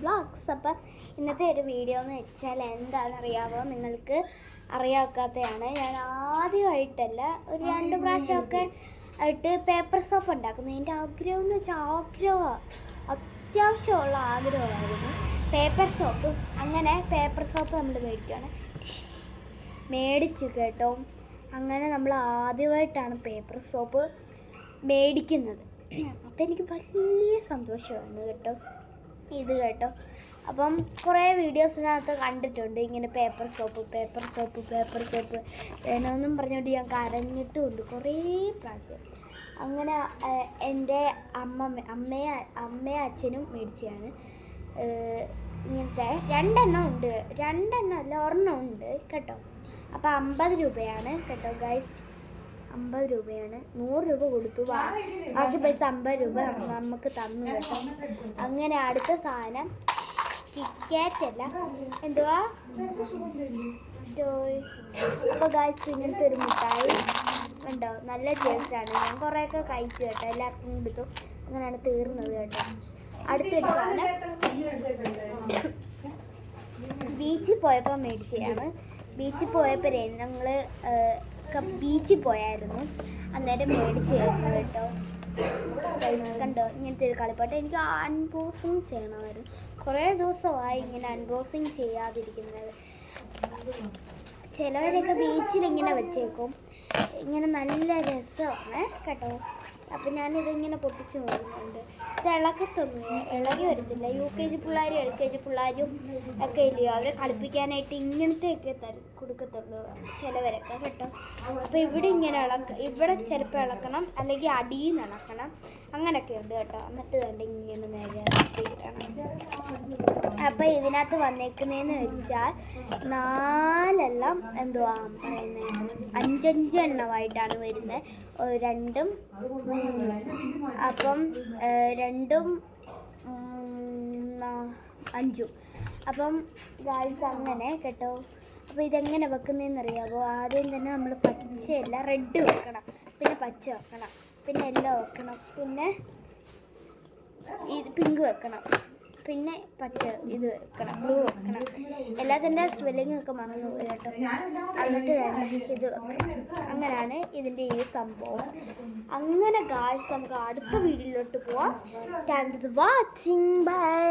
Blogs അപ്പം ഇന്നത്തെ ഒരു വീഡിയോ എന്ന് വെച്ചാൽ എന്താണെന്നറിയാമോ നിങ്ങൾക്ക് അറിയാക്കാത്തതാണ് ഞാൻ ആദ്യമായിട്ടല്ല ഒരു രണ്ട് പ്രാവശ്യമൊക്കെ ആയിട്ട് പേപ്പർ സോപ്പ് ഉണ്ടാക്കുന്നു. എന്റെ ആഗ്രഹം എന്ന് വെച്ചാൽ ആഗ്രഹമാണ് അത്യാവശ്യമുള്ള ആഗ്രഹമായിരുന്നു. പേപ്പർ സോപ്പ് അങ്ങനെ പേപ്പർ സോപ്പ് നമ്മൾ മേടിക്കുകയാണ് മേടിച്ചു കേട്ടോ. അങ്ങനെ നമ്മൾ ആദ്യമായിട്ടാണ് പേപ്പർ സോപ്പ് മേടിക്കുന്നത്. അപ്പം എനിക്ക് വലിയ സന്തോഷമാണ് കേട്ടോ. ഇത് കേട്ടോ. അപ്പം കുറേ വീഡിയോസിനകത്ത് കണ്ടിട്ടുണ്ട്. ഇങ്ങനെ paper soap paper soap paper soap വേണമെന്നും പറഞ്ഞുകൊണ്ട് ഞാൻ കരഞ്ഞിട്ടുമുണ്ട് കുറേ പ്രാവശ്യം. അങ്ങനെ എന്റെ അമ്മ അമ്മയെ അമ്മയും അച്ഛനും മേടിച്ചതാണ്. ഇങ്ങനത്തെ രണ്ടെണ്ണം ഉണ്ട്. രണ്ടെണ്ണം അല്ല ഒരെണ്ണം ഉണ്ട് കേട്ടോ. അപ്പോൾ അമ്പത് രൂപയാണ് കേട്ടോ ഗൈസ് അമ്പത് രൂപയാണ്. നൂറ് രൂപ കൊടുത്തു. ബാക്കി പൈസ അമ്പത് രൂപ നമുക്ക് തന്നു കേട്ടോ. അങ്ങനെ അടുത്ത സാധനം ടിക്കറ്റ് അല്ല. എന്തുവാ? അപ്പൊ ഗായ്സ് ഇങ്ങനത്തെ ഒരു മിഠായി ഉണ്ടോ? നല്ല ടേസ്റ്റാണ് ഞാൻ കുറേയൊക്കെ കഴിച്ചു കേട്ടോ. എല്ലാവർക്കും കൊടുത്തു അങ്ങനെയാണ് തീർന്നത് കേട്ടോ. അടുത്തൊരു സാധനം. ബീച്ചിൽ പോയപ്പോൾ മേടിച്ചതാണ്. ബീച്ചിൽ പോയപ്പോഴേ ഞങ്ങൾ ബീച്ചിൽ പോയായിരുന്നു. അന്നേരം മേടിച്ചായിരുന്നു കേട്ടോ. Guys, കണ്ടോ? ഇങ്ങനത്തെ ഒരു കളിപ്പാട്ട്. എനിക്ക് അൺബോസിങ് ചെയ്യണമായിരുന്നു. കുറേ ദിവസമായി ഇങ്ങനെ അൺബോസിങ് ചെയ്യാതിരിക്കുന്നത്. ചിലവരൊക്കെ ബീച്ചിൽ ഇങ്ങനെ വെച്ചേക്കും. ഇങ്ങനെ നല്ല രസമാണ് കേട്ടോ. അപ്പം ഞാനിതിങ്ങനെ പൊട്ടിച്ച് നോക്കുന്നുണ്ട്. ഇത് ഇളക്കത്തൊന്നും ഇളകി വരത്തില്ല. യു കെ ജി പിള്ളേരും എൽ കെ ജി പിള്ളേരും ഒക്കെ ഇല്ലയോ അവരെ കളിപ്പിക്കാനായിട്ട് ഇങ്ങനത്തെയൊക്കെ തരും കൊടുക്കത്തുള്ളൂ ചിലവരൊക്കെ കേട്ടോ. അപ്പോൾ ഇവിടെ ഇങ്ങനെ ഇളക്ക ഇവിടെ ചിലപ്പോൾ ഇളക്കണം അല്ലെങ്കിൽ അടിയിൽ നിന്ന് ഇളക്കണം. അങ്ങനെയൊക്കെ ഉണ്ട് കേട്ടോ. എന്നിട്ട് തന്നെ ഇങ്ങനെ നേരെ അപ്പം ഇതിനകത്ത് വന്നേക്കുന്നതെന്ന് വെച്ചാൽ നാലെല്ലാം എന്തുവാ പറയുന്നത് അഞ്ചഞ്ച് എണ്ണമായിട്ടാണ് വരുന്നത് രണ്ടും മൂന്നും. അപ്പം രണ്ടും അഞ്ചും. അപ്പം ഗായ്സ് അങ്ങനെ കേട്ടോ. അപ്പോൾ ഇതെങ്ങനെ വെക്കുന്നതെന്ന് അറിയാമോ ആദ്യം തന്നെ നമ്മൾ പച്ചയല്ല റെഡ് വെക്കണം. പിന്നെ പച്ച വെക്കണം. പിന്നെ എല്ലോ വെക്കണം. പിന്നെ ഇത് പിങ്ക് വെക്കണം. പിന്നെ പച്ച ഇത് വെക്കണം ബ്ലൂ വെക്കണം. എല്ലാത്തിന്റെ ഒക്കെ മറന്നു പോയി കേട്ടോ. എന്നിട്ട് വേണം ഇത് വെക്കണം. അങ്ങനെയാണ് ഇതിന്റെ ഈ സംഭവം. അങ്ങനെ ഗായ്സ് നമുക്ക് അടുത്ത വീഡിയോയിലോട്ട് പോവാം. Thank you watching bye